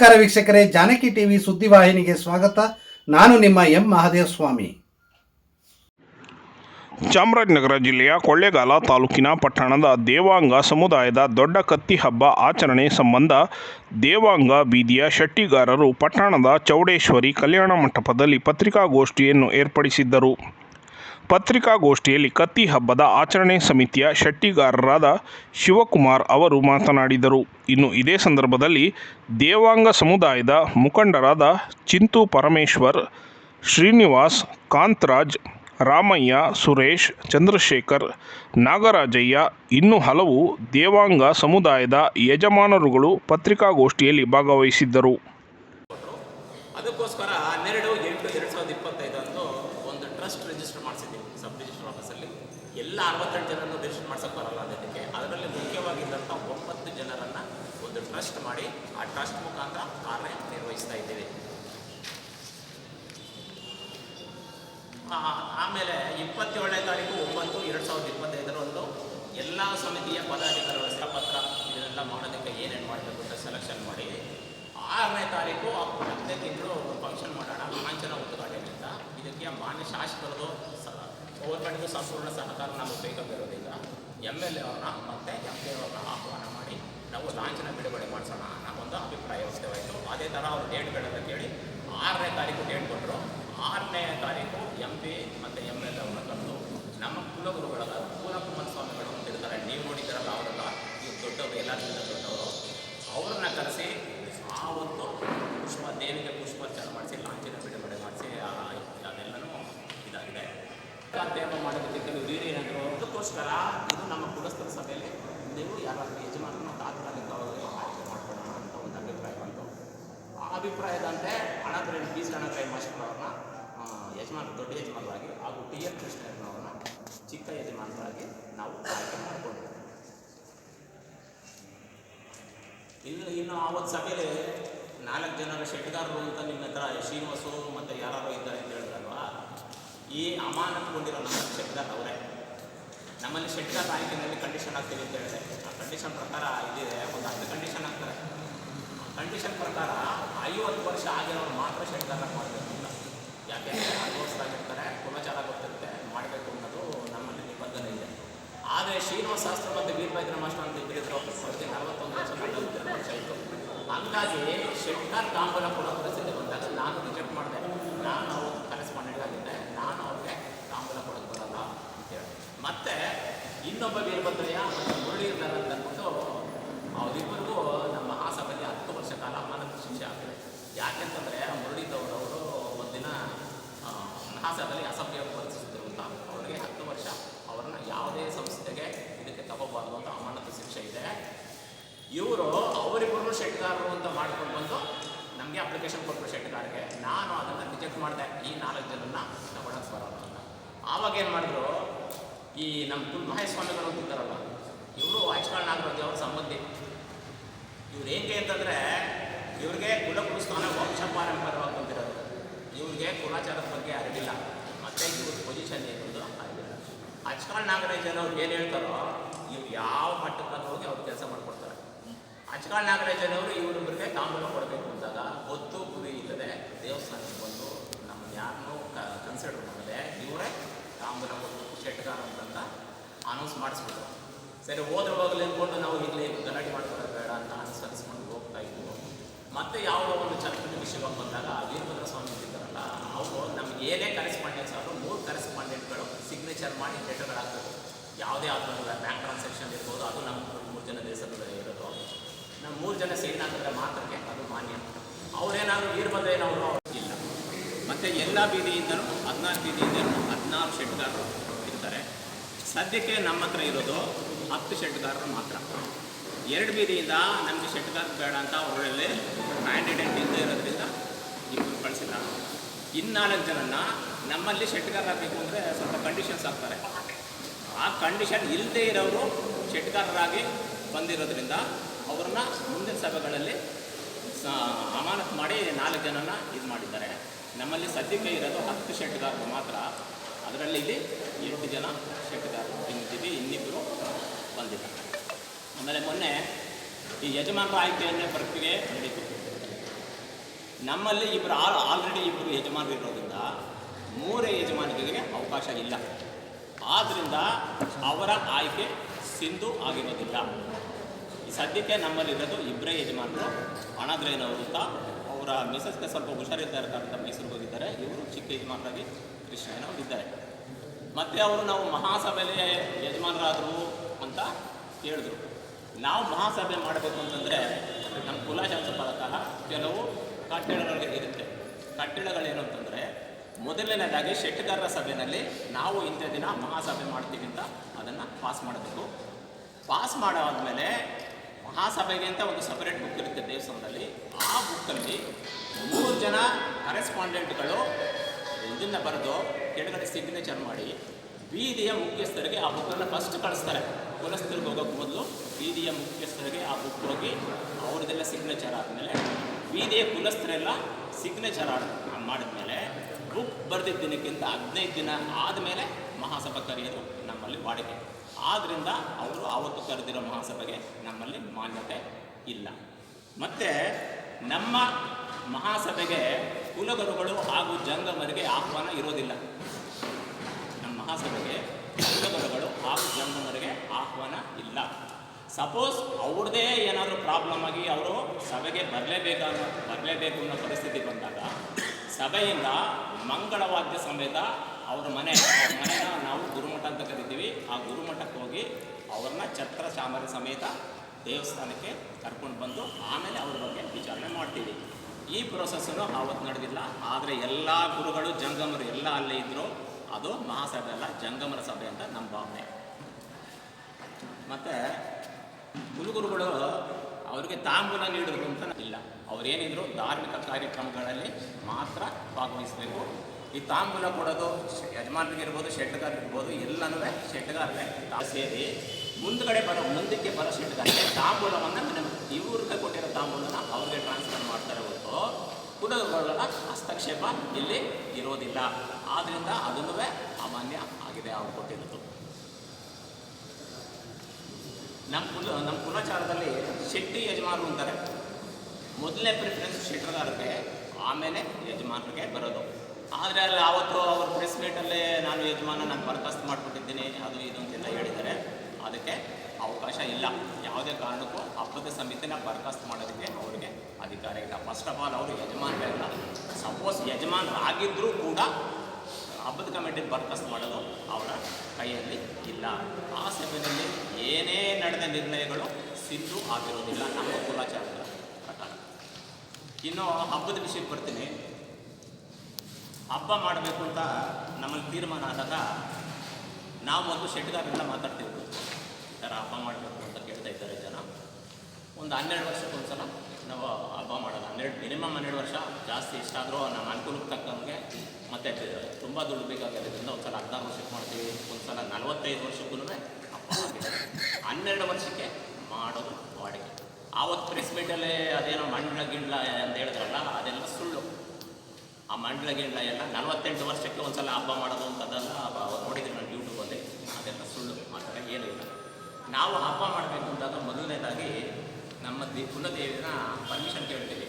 ನಮಸ್ಕಾರ ವೀಕ್ಷಕರೇ, ಜಾನಕಿ ಟಿವಿ ಸುದ್ದಿವಾಹಿನಿಗೆ ಸ್ವಾಗತ. ನಾನು ನಿಮ್ಮ ಎಂ ಮಹಾದೇವ ಸ್ವಾಮಿ ಚಾಮರಾಜನಗರ ಜಿಲ್ಲೆಯ ಕೊಳ್ಳೇಗಾಲ ತಾಲೂಕಿನ ಪಟ್ಟಣದ ದೇವಾಂಗ ಸಮುದಾಯದ ದೊಡ್ಡ ಕತ್ತಿ ಹಬ್ಬ ಆಚರಣೆ ಸಂಬಂಧ ದೇವಾಂಗ ಬೀದಿಯ ಶೆಟ್ಟಿಗಾರರು ಪಟ್ಟಣದ ಚೌಡೇಶ್ವರಿ ಕಲ್ಯಾಣ ಮಂಟಪದಲ್ಲಿ ಪತ್ರಿಕಾಗೋಷ್ಠಿಯನ್ನು ಏರ್ಪಡಿಸಿದ್ದರು. ಪತ್ರಿಕಾಗೋಷ್ಠಿಯಲ್ಲಿ ಕತ್ತಿ ಹಬ್ಬದ ಆಚರಣೆ ಸಮಿತಿಯ ಶೆಟ್ಟಿಗಾರರಾದ ಶಿವಕುಮಾರ್ ಅವರು ಮಾತನಾಡಿದರು. ಇನ್ನು ಇದೇ ಸಂದರ್ಭದಲ್ಲಿ ದೇವಾಂಗ ಸಮುದಾಯದ ಮುಖಂಡರಾದ ಚಿಂತು ಪರಮೇಶ್ವರ್, ಶ್ರೀನಿವಾಸ್, ಕಾಂತರಾಜ್, ರಾಮಯ್ಯ, ಸುರೇಶ್, ಚಂದ್ರಶೇಖರ್, ನಾಗರಾಜಯ್ಯ ಇನ್ನೂ ಹಲವು ದೇವಾಂಗ ಸಮುದಾಯದ ಯಜಮಾನರುಗಳು ಪತ್ರಿಕಾಗೋಷ್ಠಿಯಲ್ಲಿ ಭಾಗವಹಿಸಿದ್ದರು ಅದಕ್ಕೋಸ್ಕರ ಹನ್ನೆರಡು ಎಂಟು ಎರಡು ಸಾವಿರದ ಇಪ್ಪತ್ತೈದರಂದು ಒಂದು ಟ್ರಸ್ಟ್ ರಿಜಿಸ್ಟರ್ ಮಾಡಿಸಿದ್ದೀವಿ ಸಬ್ ರಿಜಿಸ್ಟರ್ ಆಫೀಸಲ್ಲಿ ಎಲ್ಲ ಅರವತ್ತೆಂಟು ಜನರನ್ನು ರಿಜಿಸ್ಟರ್ ಮಾಡ್ಸೋಕೆ ಬರಲ್ಲ ಅದಕ್ಕೆ ಅದರಲ್ಲಿ ಮುಖ್ಯವಾಗಿದ್ದಂಥ ಒಂಬತ್ತು ಜನರನ್ನು ಒಂದು ಟ್ರಸ್ಟ್ ಮಾಡಿ ಆ ಟ್ರಸ್ಟ್ ಮುಖಾಂತರ ಕಾರ್ಯ ನಿರ್ವಹಿಸ್ತಾ ಇದ್ದೀವಿ ಆ- ಆಮೇಲೆ ಇಪ್ಪತ್ತೇಳನೇ ತಾರೀಕು ಒಂಬತ್ತು ಎರಡು ಸಾವಿರದ ಇಪ್ಪತ್ತೈದರಂದು ಎಲ್ಲ ಸಮಿತಿಯ ಪದಾಧಿಕಾರಿಗಳ ಪತ್ರ ಇದನ್ನೆಲ್ಲ ಮಾಡೋದಕ್ಕೆ ಏನೇನು ಮಾಡಬೇಕು ಅಂತ ಸೆಲೆಕ್ಷನ್ ಮಾಡಿ, ಆರನೇ ತಾರೀಕು ಹತ್ತನೇ ತಿಂಗಳು ಫಂಕ್ಷನ್ ಮಾಡೋಣ, ಲಾಂಛನ ಉದ್ಘಾಟನೆ ಅಂತ. ಇದಕ್ಕೆ ಮಾನ್ಯ ಶಾಸಕರದು ಗೌರ್ಮೆಂಟ್ಗೂ ಸಂಪೂರ್ಣ ಸಹಕಾರ ನಮಗೆ ಬೇಕಾಗಿರೋದಿಲ್ಲ ಎಂ ಎಲ್ ಎ ಅವ್ರನ್ನ ಮತ್ತು ಎಂ ಪಿ ಅವ್ರನ್ನ ಆಹ್ವಾನ ಮಾಡಿ, ನಾವು ಲಾಂಛನ ಬಿಡುಗಡೆ ಮಾಡಿಸೋಣ ಅನ್ನೋ ಒಂದು ಅಭಿಪ್ರಾಯ ವ್ಯಕ್ತವಾಯಿತು. ಅದೇ ಥರ ಅವರು ಡೇಟ್ಗಳನ್ನು ಕೇಳಿ ಆರನೇ ತಾರೀಕು ಡೇಟ್ ಕೊಟ್ಟರು ಆರನೇ ತಾರೀಕು ಪಿ, ಮತ್ತು ಎಂ ಎಲ್ ಅವ್ರನ್ನ ನಮ್ಮ ಕುಲಗುರುಗಳಾದ ಪೂರ್ಣಕುಮಾರ ಸ್ವಾಮಿಗಳು ಅಂತ ಇರ್ತಾರೆ ನೀವು ನೋಡಿದ್ದೀರಲ್ಲ ಅವರೆಲ್ಲ, ಇವ್ರು ದೊಡ್ಡವರು ಎಲ್ಲರಿಗಿಂತ ದೊಡ್ಡವರು. ಅವ್ರನ್ನ ಕರೆಸಿ ಆ ಒಂದು ಪುಷ್ಪ ದೇವಿಗೆ ಪುಷ್ಪಾರ್ಚನ ಮಾಡಿಸಿ, ಲಾಂಛನ ಬಿಡುಗಡೆ ಮಾಡಿಸಿ ಅದೆಲ್ಲನೂ ಇದಾಗಿದೆ. ಅಧ್ಯಯನ ಮಾಡೋದಕ್ಕೆ ಬೇರೆ ಏನಾದರೂ ಅದಕ್ಕೋಸ್ಕರ ಇದು ನಮ್ಮ ಕುಲಸ್ಥರ ಸಭೆಯಲ್ಲಿ ನೀವು ಯಾರಾದರೂ ಯಜಮಾನ ತಾತ್ಕಾಲಿಕ ಆಯ್ಕೆ ಮಾಡ್ಕೊಳ್ಳೋಣ ಅಂತ ಒಂದು ಅಭಿಪ್ರಾಯ ಬಂತು. ಆ ಅಭಿಪ್ರಾಯದಂತೆ ಹಣದ್ರಲ್ಲಿ ಬೀಸ್ ಹಣದ್ರೈ ಮಾಸ್ಟರ್ ಅವ್ರನ್ನ ಯಜಮಾನ ದೊಡ್ಡ ಯಜಮಾನರಾಗಿ ಹಾಗೂ ಟಿ ಎನ್ ಕೃಷ್ಣಯ್ಯನವ್ರನ್ನ ಚಿಕ್ಕ ಯಜಮಾನರಾಗಿ ನಾವು ಆಯ್ಕೆ ಮಾಡಿಕೊಂಡಿದ್ದೇವೆ. ಇನ್ನು ಇನ್ನು ಆವತ್ತು ಸಭೆಯಲ್ಲಿ ನಾಲ್ಕು ಜನರ ಶೆಟ್ಗಾರರು ಅಂತ ನಿಮ್ಮ ಹತ್ರ ಶ್ರೀನಿವಾಸು ಮತ್ತು ಯಾರು ಇದ್ದಾರೆ ಅಂತ ಹೇಳಿದ್ರಲ್ವಾ? ಈ ಅಮಾನತ್ಕೊಂಡಿರೋ ನಮ್ಮ ಶೆಟ್ಗಾರ ಅವರೇ. ನಮ್ಮಲ್ಲಿ ಶೆಟ್ಗಾರ ಆಯ್ಕೆಯಲ್ಲಿ ಕಂಡೀಷನ್ ಆಗ್ತೀವಿ ಅಂತ ಹೇಳಿದೆ. ಆ ಕಂಡೀಷನ್ ಪ್ರಕಾರ ಇದಿದೆ ಒಂದು ಹತ್ತು ಕಂಡೀಷನ್ ಆಗ್ತಾರೆ ಕಂಡೀಷನ್ ಪ್ರಕಾರ ಐವತ್ತು ವರ್ಷ ಆಗಿರೋರು ಮಾತ್ರ ಶೆಟ್ಗಾರ ಮಾಡಬೇಕು. ಅಂತ ಅನುಭವಿಸ್ತಾಗಿರ್ತಾರೆ ಕುಲಚಾರ ಗೊತ್ತಿರುತ್ತೆ, ಮಾಡಬೇಕು ಅನ್ನೋದು ನಮ್ಮಲ್ಲಿ ನಿಬಂಧನೆ ಇದೆ. ಆದರೆ ಶ್ರೀನಿವಾಸ ಶಾಸ್ತ್ರ ಮತ್ತು ವೀರಭದ್ರ ಮಾಸ್ಟರ್ ಅಂತ ಇಬ್ಬರಿದ್ರು ಪ್ರತಿ ನಲವತ್ತೊಂದು ವರ್ಷ ನಲವತ್ತೆರಡು ವರ್ಷ ಇತ್ತು ಹಂಗಾಗಿ ಶೆಟ್ಟಾರ್ ತಾಂಬೂಲ ಕೊಡೋ ಪರಿಸ್ಥಿತಿ ಬಂದಾಗ ನಾನು ರಿಜೆಕ್ಟ್ ಮಾಡಿದೆ. ನಾನು ಅವ್ರು ಕರೆಸ್ಪಾಂಡೆಂಟ್ ಆಗಿದ್ದೆ. ನಾನು ಅವ್ರಿಗೆ ತಾಂಬೂಲ ಕೊಡೋಕ್ಕೆ ಬರಲ್ಲ ಅಂತೇಳಿ ಮತ್ತೆ ಇನ್ನೊಬ್ಬ ವೀರಭದ್ರಯ್ಯ ಮುರಳೀಧರ ಅಂತ ಅಂದ್ಬಿಟ್ಟು ಅವರಿಬ್ಬರಿಗೂ ನಮ್ಮ ಮಹಾಸಭೆಯಲ್ಲಿ ಹತ್ತು ವರ್ಷ ಕಾಲ ಅಮಾನತು ಶಿಕ್ಷೆ ಆಗಿದೆ ಯಾಕೆಂತಂದರೆ ಮುರಳೀಧರ್ ಅವರು ಒಂದಿನ ಆ, ಮಹಾಸಭೆಯಲ್ಲಿ ಅಸಭ್ಯ ವರ್ತಿಸಿದ್ರು ಅಂತ ಅವರಿಗೆ ಹತ್ತು ವರ್ಷ ಅವರನ್ನ ಯಾವುದೇ ಸಂಸ್ಥೆಗೆ ಇದಕ್ಕೆ ತಗೋಬಾರ್ದು ಅಂತ ಅಮಾನತು ಶಿಕ್ಷೆ ಇದೆ ಇವರು ಅವರಿಬ್ಬರು ಶೆಟ್ಗಾರರು ಅಂತ ಮಾಡ್ಕೊಂಡು ಬಂದು ನಮಗೆ ಅಪ್ಲಿಕೇಶನ್ ಕೊಟ್ಟರು ಶೆಟ್ಗಾರ್ಗೆ ನಾನು ಅದನ್ನು ರಿಜೆಕ್ಟ್ ಮಾಡಿದೆ. ಈ ನಾಲ್ಕು ಜನನ್ನ ತಗೊಳಕ್ಕೆ ಬರೋಲ್ಲ ಅಂತ. ಆವಾಗ ಏನು ಮಾಡಿದ್ರು? ಈ ನಮ್ಮ ಕುಲ್ ಮಹೇಶ್ವಾಮಿಗಳು ಅಂತ ಇದ್ದಾರಲ್ಲ ಇವರು ಆಯ್ಸ್ಕಾಳ್ ನಾಗರಾಜ್ ಅವ್ರ ಸಂಬಂಧಿ. ಇವ್ರು ಹೆಂಗೆ ಅಂತಂದರೆ ಇವ್ರಿಗೆ ಕುಲಕುಲು ಸ್ಥಾನ ವಂಶ ಪಾರಂಪರ್ಯವಾಗಿ ಬಂದಿರೋದು. ಇವ್ರಿಗೆ ಕುಲಾಚಾರದ ಬಗ್ಗೆ ಅರಿವಿಲ್ಲ. ಮತ್ತು ಇವ್ರ ಪೊಸಿಷನ್ ಏನಿರೋದು ಅರಿವಿಲ್ಲ. ಅಚ್ಕಾಳ್ ನಾಗರಾಜನವ್ರು ಏನು ಹೇಳ್ತಾರೋ, ಇವ್ರು ಯಾವ ಮಟ್ಟಕ್ಕೆ ಹೋಗಿ ಅವ್ರು ಕೆಲಸ ಮಾಡ್ಕೊಡ್ತಾರೆ. ಅಚ್ಕಾಳ್ ನಾಗರಾಜನವರು ಇವರಿಬ್ಬರಿಗೆ ತಾಂಬೂಲ ಕೊಡಬೇಕು ಅಂದಾಗ ಗೊತ್ತು ಗುರಿ ಇಲ್ಲದೆ ದೇವಸ್ಥಾನಕ್ಕೆ ಬಂದು ನಮ್ಮ ಯಾರನ್ನೂ ಕನ್ಸಿಡರ್ ಮಾಡಿದೆ ಇವರೇ ತಾಂಬೂಲ ಕೊಟ್ಟು ಶೆಟ್ಗಾರ ಅಂತಂತ ಅನೌನ್ಸ್ ಮಾಡಿಸ್ಬಿಟ್ರು. ಸರಿ ಹೋದ್ರವಾಗಲೇ ಅಂದ್ಕೊಂಡು ನಾವು ಇಲ್ಲಿ ಗಲಾಟೆ ಮಾಡ್ಕೊಳ್ಳೋದು ಬೇಡ ಅಂತ ಅನುಸರಿಸ್ಕೊಂಡು ಹೋಗ್ತಾ ಇದ್ವು. ಮತ್ತೆ ಯಾವುದೋ ಒಂದು ಚರ್ಚೆ ವಿಷಯವಾಗಿ ಬಂದಾಗ ವೀರಭದ್ರ ಸ್ವಾಮಿ ಇದ್ದಾರಲ್ಲ ಅವರು ನಮ್ಗೆ ಏನೇ ಕರೆಸ್ಪಾಂಡೆಂಟ್ಸ್ ಆದರೂ ಮೂರು ಕರೆಸ್ಪಾಂಡೆಂಟ್ಗಳು ಸಿಗ್ನೇಚರ್ ಮಾಡಿ ಲೆಟರ್ಗಳಾಗ್ತದೆ ಯಾವುದೇ ಆದರೂ ಬ್ಯಾಂಕ್ ಟ್ರಾನ್ಸಾಕ್ಷನ್ ಇರ್ಬೋದು, ಅದು ನಮ್ಮ ಮೂರು ಜನ ದೇಶದಲ್ಲಿ ಇರೋದು. ನಮ್ಮ ಮೂರು ಜನ ಸೈನ್ ಹಾಕಿದ್ರೆ ಮಾತ್ರಕ್ಕೆ ಅದು ಮಾನ್ಯ. ಅವರೇನಾದರೂ ವೀರಭದ್ರಯ್ಯನವರು ಇಲ್ಲ. ಮತ್ತು ಎಲ್ಲ ಬೀದಿಯಿಂದಲೂ ಹದಿನಾರು ಬೀದಿಯಿಂದಲೂ ಹದಿನಾರು ಶೆಟ್ಗಾರರು ಇರ್ತಾರೆ. ಸದ್ಯಕ್ಕೆ ನಮ್ಮ ಹತ್ರ ಇರೋದು ಹತ್ತು ಶೆಟ್ಗಾರರು ಮಾತ್ರ. ಎರಡು ಬೀದಿಯಿಂದ ನಮಗೆ ಶೆಟ್ಗಾರ್ ಬೇಡ ಅಂತ ಅವರಲ್ಲಿ ಕ್ಯಾಂಡಿಡೇಟ್ ಇಲ್ಲದೆ ಇರೋದ್ರಿಂದ ಇಬ್ಬರು ಕಳಿಸಿಲ್ಲ ಇನ್ನಾಲ್ಕು ಜನನ್ನ ನಮ್ಮಲ್ಲಿ ಶೆಟ್ಗಾರ ಆಗಬೇಕು ಅಂದರೆ ಸ್ವಲ್ಪ ಕಂಡೀಷನ್ಸ್ ಆಗ್ತಾರೆ. ಆ ಕಂಡೀಷನ್ ಇಲ್ಲದೆ ಇರೋರು ಶೆಟ್ಗಾರರಾಗಿ ಬಂದಿರೋದ್ರಿಂದ ಅವ್ರನ್ನ ಮುಂದಿನ ಸಭೆಗಳಲ್ಲಿ ಅಮಾನತ್ ಮಾಡಿ ನಾಲ್ಕು ಜನನ ಇದು ಮಾಡಿದ್ದಾರೆ. ನಮ್ಮಲ್ಲಿ ಸದ್ಯಕ್ಕೆ ಇರೋದು ಹತ್ತು ಶೆಟ್ಗಾರರು ಮಾತ್ರ. ಅದರಲ್ಲಿ ಇಲ್ಲಿ ಎಂಟು ಜನ ಶೆಟ್ಗಾರರು ಇನ್ನಿದ್ದೀವಿ ಇನ್ನಿಬ್ಬರು ಬಂದಿದ್ದಾರೆ. ಆಮೇಲೆ ಮೊನ್ನೆ ಈ ಯಜಮಾನರ ಆಯ್ಕೆಯನ್ನೇ ಪ್ರಕ್ರಿಯೆ ನಡೀತು. ನಮ್ಮಲ್ಲಿ ಇಬ್ಬರು ಆಲ್, ಆಲ್ರೆಡಿ ಇಬ್ಬರು ಯಜಮಾನರು ಇರೋದ್ರಿಂದ ಮೂರೇ ಯಜಮಾನಿಗಳಿಗೆ ಅವಕಾಶ ಇಲ್ಲ. ಆದ್ದರಿಂದ ಅವರ ಆಯ್ಕೆ ಸಿಂಧು ಆಗಿರೋದಿಲ್ಲ. ಸದ್ಯಕ್ಕೆ ನಮ್ಮಲ್ಲಿರೋದು ಇಬ್ಬರೇ ಯಜಮಾನರು ಹಣದ್ರೇನವರು ಅಂತ. ಅವರ ಮಿಸಸ್ಗೆ ಸ್ವಲ್ಪ ಹುಷಾರಿದ್ದಾರೆ ಅಂತ ಮೈಸೂರಿಗೆ ಹೋಗಿದ್ದಾರೆ. ಇವರು ಚಿಕ್ಕ ಯಜಮಾನರಾಗಿ ಇದ್ದಾರೆ ಮತ್ತು ಅವರು ನಾವು ಮಹಾಸಭೆಯಲ್ಲಿ ಯಜಮಾನರಾದರು ಅಂತ ಹೇಳಿದ್ರು ನಾವು ಮಹಾಸಭೆ ಮಾಡಬೇಕು ಅಂತಂದರೆ ನಮ್ಮ ಕುಲಾಶಾಂಶ ಕಾಲ ಕೆಲವು ಕಟ್ಟಡಗಳಿಗೆ ಇರುತ್ತೆ. ಕಟ್ಟಡಗಳೇನು ಅಂತಂದರೆ ಮೊದಲನೇದಾಗಿ ಶೆಟ್ಟಗಾರರ ಸಭೆಯಲ್ಲಿ ನಾವು ಇಂಥ ದಿನ ಮಹಾಸಭೆ ಮಾಡ್ತೀವಿ ಅಂತ ಅದನ್ನು ಪಾಸ್ ಮಾಡಬೇಕು. ಪಾಸ್ ಮಾಡಾದ್ಮೇಲೆ ಮಹಾಸಭೆಗೆ ಅಂತ ಒಂದು ಸಪರೇಟ್ ಬುಕ್ ಇರುತ್ತೆ ದೇವಸ್ಥಾನದಲ್ಲಿ. ಆ ಬುಕ್ಕಲ್ಲಿ ಮೂರು ಜನ ಕರೆಸ್ಪಾಂಡೆಂಟ್ಗಳು ಇದನ್ನ ಬರೆದು ಕೆಳಗಡೆ ಸಿಗ್ನೇಚರ್ ಮಾಡಿ ಬೀದಿಯ ಮುಖ್ಯಸ್ಥರಿಗೆ ಆ ಬುಕ್ಕನ್ನು ಫಸ್ಟ್ ಕಳಿಸ್ತಾರೆ. ಕುಲಸ್ಥರಿಗೆ ಹೋಗೋಕ್ಕೆ ಮೊದಲು ಬೀದಿಯ ಮುಖ್ಯಸ್ಥರಿಗೆ ಆ ಬುಕ್ ಹೋಗಿ ಅವ್ರದ್ದೆಲ್ಲ ಸಿಗ್ನೇಚರ್ ಆದಮೇಲೆ ಬೀದಿಯ ಕುಲಸ್ಥರೆಲ್ಲ ಸಿಗ್ನೇಚರ್ ಮಾಡಿದ್ಮೇಲೆ ಬುಕ್ ಬರೆದಿದ್ದ ದಿನಕ್ಕಿಂತ ಹದಿನೈದು ದಿನ ಆದಮೇಲೆ ಮಹಾಸಭಾ ಕರೆಯೋದು ನಮ್ಮಲ್ಲಿ ವಾಡಿಕೆ. ಆದ್ದರಿಂದ ಅವರು ಆವತ್ತು ಕರೆದಿರೋ ಮಹಾಸಭೆಗೆ ನಮ್ಮಲ್ಲಿ ಮಾನ್ಯತೆ ಇಲ್ಲ. ಮತ್ತು ನಮ್ಮ ಮಹಾಸಭೆಗೆ ಕುಲಗುರುಗಳು ಹಾಗೂ ಜಂಗಮರಿಗೆ ಆಹ್ವಾನ ಇರೋದಿಲ್ಲ. ನಮ್ಮ ಮಹಾಸಭೆಗೆ ಕುಲಗುರುಗಳು ಹಾಗೂ ಜಂಗಮರಿಗೆ ಆಹ್ವಾನ ಇಲ್ಲ. ಸಪೋಸ್ ಅವ್ರದ್ದೇ ಏನಾದರೂ ಪ್ರಾಬ್ಲಮ್ ಆಗಿ ಅವರು ಸಭೆಗೆ ಬರಲೇಬೇಕಾದ ಬರಲೇಬೇಕು ಅನ್ನೋ ಪರಿಸ್ಥಿತಿ ಬಂದಾಗ ಸಭೆಯಿಂದ ಮಂಗಳವಾದ್ಯ ಸಮೇತ ಅವ್ರ ಮನೆ ಮನೆನ ನಾವು ಗುರುಮಠ ಅಂತ ಕರಿತೀವಿ. ಆ ಗುರುಮಠಕ್ಕೆ ಹೋಗಿ ಅವ್ರನ್ನ ಛತ್ರ ಚಾಮರ ಸಮೇತ ದೇವಸ್ಥಾನಕ್ಕೆ ಕರ್ಕೊಂಡು ಬಂದು ಆಮೇಲೆ ಅವ್ರ ಬಗ್ಗೆ ವಿಚಾರಣೆ ಮಾಡ್ತೀವಿ. ಈ ಪ್ರೊಸೆಸ್ಸನ್ನು ಆವತ್ತು ನಡೆದಿಲ್ಲ. ಆದರೆ ಎಲ್ಲ ಗುರುಗಳು, ಜಂಗಮರು ಎಲ್ಲ ಅಲ್ಲೇ ಇದ್ದರು ಅದು ಮಹಾಸಭೆ ಅಲ್ಲ, ಜಂಗಮರ ಸಭೆ ಅಂತ ನಮ್ಮ ಭಾವನೆ. ಮತ್ತು ಗುರುಗುರುಗಳು ಅವರಿಗೆ ತಾಂಬೂಲ ನೀಡೋದು ಅಂತ ಇಲ್ಲ. ಅವರೇನಿದ್ರು ಧಾರ್ಮಿಕ ಕಾರ್ಯಕ್ರಮಗಳಲ್ಲಿ ಮಾತ್ರ ಭಾಗವಹಿಸಬೇಕು. ಈ ತಾಂಬೂಲ ಕೊಡೋದು ಯಜಮಾನ್ರಿಗಿರ್ಬೋದು ಶೆಟ್ಟಗಾರ ಇರ್ಬೋದು ಎಲ್ಲನೂ ಶೆಟ್ಟಗಾರೇ ತಾ- ಸೇರಿ ಮುಂದ್ಗಡೆ ಬರೋ, ಮುಂದಕ್ಕೆ ಬರೋ ಶೆಟ್ಟಗಾರಿಗೆ ತಾಂಬೂಲವನ್ನು ಇವ್ರಿಗೆ ಕೊಟ್ಟಿರೋ ತಾಂಬೂಲನ ಅವ್ರಿಗೆ ಟ್ರಾನ್ಸ್ಫರ್ ಮಾಡ್ತಾರೆ ಹೊರತು ಕುಲಗುರುಗಳ ಹಸ್ತಕ್ಷೇಪ ಇಲ್ಲಿ ಇರೋದಿಲ್ಲ. ಆದ್ದರಿಂದ ಅದನ್ನು ಅಮಾನ್ಯ ಆಗಿದೆ ಅವ್ರು ಕೊಟ್ಟಿರೋದು. ನಮ್ಮ ಕುಲ ನಮ್ಮ ಕುಲಾಚಾರದಲ್ಲಿ ಶೆಟ್ಟಿ ಯಜಮಾನರು ಅಂತಾರೆ. ಮೊದಲನೇ ಪ್ರಿಫರೆನ್ಸ್ ಶೆಟ್ಟರ್ಗಾರರಿಗೆ ಆಮೇಲೆ ಯಜಮಾನರಿಗೆ ಬರೋದು. ಆದರೆ ಅಲ್ಲಿ ಆವತ್ತು ಅವ್ರ ಪ್ರೆಸ್ ಮೀಟಲ್ಲೇ ನಾನು ಯಜಮಾನ ನಾನು ಬರ್ಖಾಸ್ತು ಮಾಡಿಬಿಟ್ಟಿದ್ದೀನಿ ಅದು ಇದು ಅಂತೆಲ್ಲ ಹೇಳಿದ್ದಾರೆ. ಅದಕ್ಕೆ ಅವಕಾಶ ಇಲ್ಲ. ಯಾವುದೇ ಕಾರಣಕ್ಕೂ ಹಬ್ಬದ ಸಮಿತಿನ ಬರ್ಖಾಸ್ತು ಮಾಡೋದಕ್ಕೆ ಅವರಿಗೆ ಅಧಿಕಾರ ಇಲ್ಲ. ಫಸ್ಟ್ ಆಫ್ ಆಲ್ ಅವರು ಯಜಮಾನರಲ್ಲ ಸಪೋಸ್ ಯಜಮಾನರಾಗಿದ್ದರೂ ಕೂಡ ಹಬ್ಬದ ಕಮಿಟಿ ಬರ್ಖಾಸ್ತು ಮಾಡೋದು ಅವರ ಕೈಯಲ್ಲಿ ಇಲ್ಲ. ಆ ಸಮಯದಲ್ಲಿ ಏನೇ ನಡೆದ ನಿರ್ಣಯಗಳು ಸಿದ್ದು ಆಗಿರೋದಿಲ್ಲ. ನಮ್ಮ ಕುಲಾಚಾರದ ಪ್ರಕಾರ. ಇನ್ನು ಹಬ್ಬದ ವಿಷಯಕ್ಕೆ ಬರ್ತೀನಿ. ಹಬ್ಬ ಮಾಡಬೇಕು ಅಂತ ನಮ್ಮಲ್ಲಿ ತೀರ್ಮಾನ ಆದಾಗ ನಾವು ಒಂದು ಶೆಟ್ಗಾರರಿಂದ ಮಾತಾಡ್ತೀವಿ. ಈ ಥರ ಹಬ್ಬ ಮಾಡಬೇಕು ಅಂತ ಕೇಳ್ತಾ ಇದ್ದಾರೆ ಜನ. ಒಂದು ಹನ್ನೆರಡು ವರ್ಷಕ್ಕೊಂದು ಸಲ ನಾವು ಹಬ್ಬ ಮಾಡೋದು. ಹನ್ನೆರಡು, ಮಿನಿಮಮ್ ಹನ್ನೆರಡು ವರ್ಷ ಜಾಸ್ತಿ ಎಷ್ಟಾದರೂ ನಮ್ಮ ಅನುಕೂಲಕ್ಕೆ ತಕ್ಕಂಗೆ ಮತ್ತೆ ತುಂಬ ದುಡ್ಡು ಬೇಕಾಗಿರೋದ್ರಿಂದ ಒಂದು ಸಲ ಹದಿನಾರು ವರ್ಷಕ್ಕೆ ಮಾಡ್ತೀವಿ. ಒಂದು ಸಲ ನಲವತ್ತೈದು ವರ್ಷಕ್ಕೂ ಹಬ್ಬ ಹನ್ನೆರಡು ವರ್ಷಕ್ಕೆ ಮಾಡೋದು ಬಾಡಿಗೆ ಆವತ್ತು ಪ್ರೆಸ್ ಮೀಟಲ್ಲೇ ಅದೇನೋ ಮಣ್ಣ ಗಿಂಡ್ಲ ಅಂತ ಹೇಳಿದ್ರಲ್ಲ ಸುಳ್ಳು ಆ ಮಂಡಲ ಗಿಂಡ್ಲ ಎಲ್ಲ ನಲವತ್ತೆಂಟು ವರ್ಷಕ್ಕೆ ಒಂದು ಸಲ ಹಬ್ಬ ಮಾಡೋದು ಅಂತದಲ್ಲ ನೋಡಿದ್ರೆ ನಾನು ಯೂಟ್ಯೂಬಲ್ಲಿ. ಅದೆಲ್ಲ ಸುಳ್ಳು, ಆ ಏನೂ ಇಲ್ಲ. ನಾವು ಹಬ್ಬ ಮಾಡಬೇಕು ಅಂದಾಗ ಮೊದಲನೇದಾಗಿ ನಮ್ಮ ದಿ ಕುಲದೇವಿನ ಪರ್ಮಿಷನ್ ಕೇಳ್ತೀವಿ.